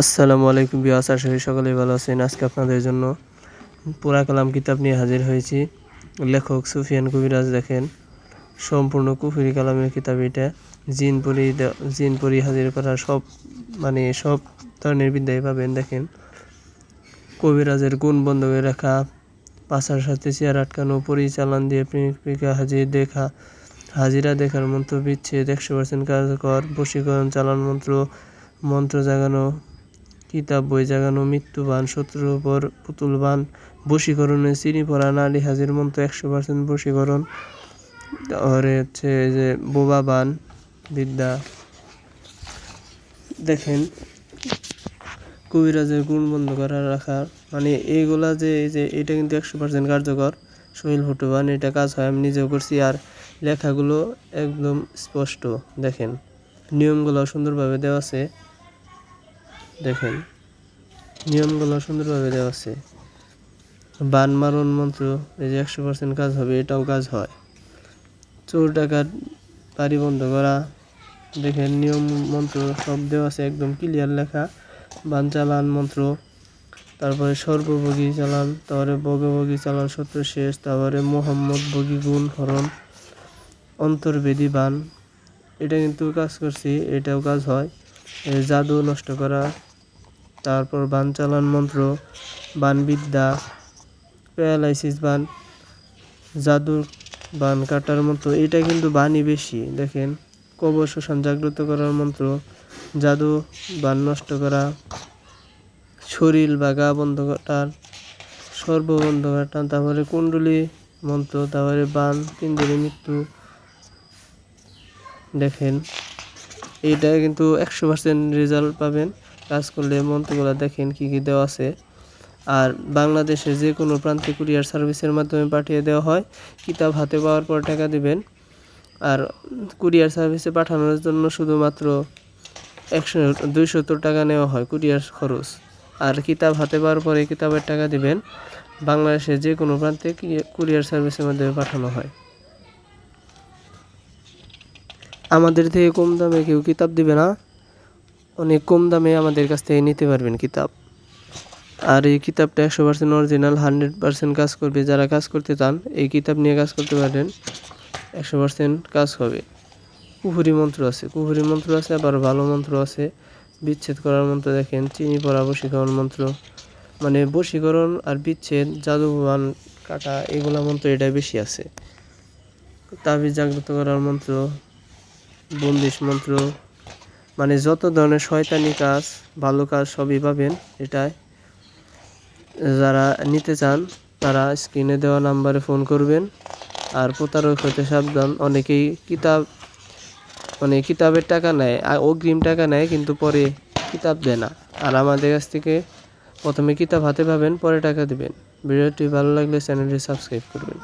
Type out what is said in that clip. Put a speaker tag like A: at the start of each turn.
A: আসসালামু আলাইকুম বিয়াস আশা করি সকলে ভালো আছেন। আজকে আপনাদের জন্য পুরা কালাম কিতাব নিয়ে হাজির হয়েছি। লেখক সুফিয়ান কবিরাজ দেখেন, সম্পূর্ণ কুফুরি কালামের কিতাব এটা। জিন পরি জিন পরি হাজির করা সব মানে সব ধরনের বিদ্যায় পাবেন, দেখেন। কবিরাজের গুণ বন্ধ করে রাখা, পাশার সাথে চেয়ার আটকানো, পরিচালন দিয়ে প্রেমিকা হাজির দেখা, হাজিরা দেখার মন্ত্র বিচ্ছেদ, একশো পার্সেন্ট কার্যকর, বশীকরণ, চালান মন্ত্র মন্ত্র জাগানো কিতাব, বই জাগানো, মৃত্যুবান শত্রুর উপর পুতুলবান, বশীকরণে চিনি পড়া, নারী হাজির, মন্ত্র একশো পার্সেন্ট বশীকরণ। তারপরে হচ্ছে যে বোবা বান, বিদ্যা। দেখেন, কবিরাজের গুণ বন্ধ করা রাখা মানে এইগুলা যে, এই যে এটা কিন্তু একশো পার্সেন্ট কার্যকর। শৈল ফুটবান এটা কাজ হয়, আমি নিজেও করছি, আর লেখাগুলো একদম স্পষ্ট। দেখেন, নিয়মগুলো সুন্দরভাবে দেওয়া আছে। দেখেন। নিয়মগুলো সুন্দরভাবে দেওয়া আছে। বান মারণ মন্ত্র, এই যে একশো পার্সেন্ট কাজ হবে, এটাও কাজ হয়। চোর ডাকাত, বাড়ি বন্ধ করা। দেখেন, নিয়ম মন্ত্র সব দেওয়া আছে, একদম ক্লিয়ার লেখা। বান চালান মন্ত্র। তারপরে সর্বভোগী চালান, তারপরে বগভোগী চালান সত্য শেষ, তারপরে মোহাম্মদ ভোগী গুণ হরণ, অন্তর্বেদী বান। এটা কিন্তু কাজ করছি, এটাও কাজ হয়। জাদু নষ্ট করা, তারপর বান চালান মন্ত্র বান বিদ্যা প্যারালাইসিস বান, জাদুর বান কাটার মন্ত্র, এটা কিন্তু বানই বেশি। দেখেন, কবর শ্মশান জাগ্রত করার মন্ত্র, জাদু বান নষ্ট করা, শরীর বা গা বন্ধ কাটার সর্ববন্ধ কাটান তারপরে কুণ্ডলী মন্ত্র, তারপরে বান তিনজনের মৃত্যু। দেখেন এইটা কিন্তু একশো পার্সেন্ট রেজাল্ট পাবেন। কাজ করলে মন্ত্রগুলো দেখেন কি কি দেওয়া আছে। আর বাংলাদেশে যে কোনো প্রান্তে কুরিয়ার সার্ভিসের মাধ্যমে পাঠিয়ে দেওয়া হয়, কিতাব হাতে পাওয়ার পর টাকা দিবেন। আর কুরিয়ার সার্ভিসে পাঠানোর জন্য শুধুমাত্র একশো দুইশত টাকা নেওয়া হয় কুরিয়ার খরচ। আর কিতাব হাতে পাওয়ার পরে কিতাবের টাকা দিবেন। বাংলাদেশে যে কোনো প্রান্তে কুরিয়ার সার্ভিসের মাধ্যমে পাঠানো হয়। আমাদের থেকে কম দামে কেউ কিতাব দিবে না। অনেক কম দামে আমাদের কাছ থেকে নিতে পারবেন কিতাব। আর এই কিতাবটা একশো পার্সেন্ট অরিজিনাল হান্ড্রেড পার্সেন্ট কাজ করবে। যারা কাজ করতে চান, এই কিতাব নিয়ে কাজ করতে পারেন একশো পার্সেন্ট কাজ হবে। কুহুরি মন্ত্র আছে। কুহুরি মন্ত্র আছে, আবার ভালো মন্ত্র আছে। বিচ্ছেদ করার মন্ত্র দেখেন। চিনি পড়া, বশীকরণ মন্ত্র। মানে বশীকরণ আর বিচ্ছেদ জাদুবান কাটা, এগুলা মন্ত্র এটা বেশি আছে। তাবিজ জাগ্রত করার মন্ত্র। বন্দিশ মন্ত্র। মানে যত ধরনের শয়তানি কাজ, ভালো কাজ সবই পাবেন। এটায় যারা নিতে চান, তারা স্ক্রিনে দেওয়া নাম্বারে ফোন করবেন। আর প্রতারক হতে সাবধান। অনেকেই কিতাব মানে কিতাবের টাকা নেয় অগ্রিম টাকা নেয়, কিন্তু পরে কিতাব দেয় না। আর আমাদের কাছ থেকে প্রথমে কিতাব হাতে পাবেন, পরে টাকা দেবেন। ভিডিওটি ভালো লাগলে চ্যানেলটি সাবস্ক্রাইব করবেন।